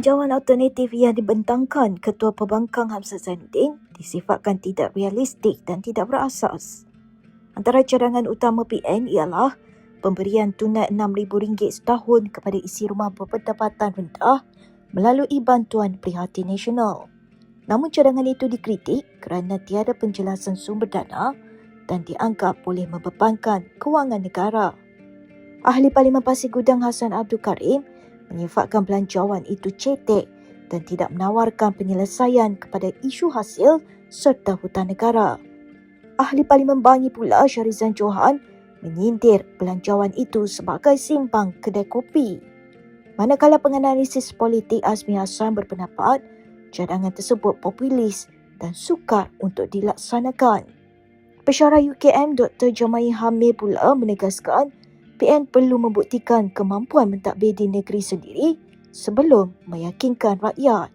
Pelanjawan alternatif yang dibentangkan Ketua Pembangkang Hamzah Zainuddin disifatkan tidak realistik dan tidak berasas. Antara cadangan utama PN ialah pemberian tunai RM6,000 setahun kepada isi rumah berpendapatan rendah melalui bantuan prihatin nasional. Namun cadangan itu dikritik kerana tiada penjelasan sumber dana dan dianggap boleh membebankan kewangan negara. Ahli Parlimen Pasir Gudang Hassan Abdul Karim menyifatkan belanjawan itu cetek dan tidak menawarkan penyelesaian kepada isu hasil serta hutan negara. Ahli Parlimen Bangi pula Syarizan Johan menyindir belanjawan itu sebagai simpang kedai kopi. Manakala penganalisis politik Azmi Hassan berpendapat cadangan tersebut populis dan sukar untuk dilaksanakan. Pesyarah UKM Dr. Jamai Hamid pula menegaskan PN perlu membuktikan kemampuan mentadbir di negeri sendiri sebelum meyakinkan rakyat.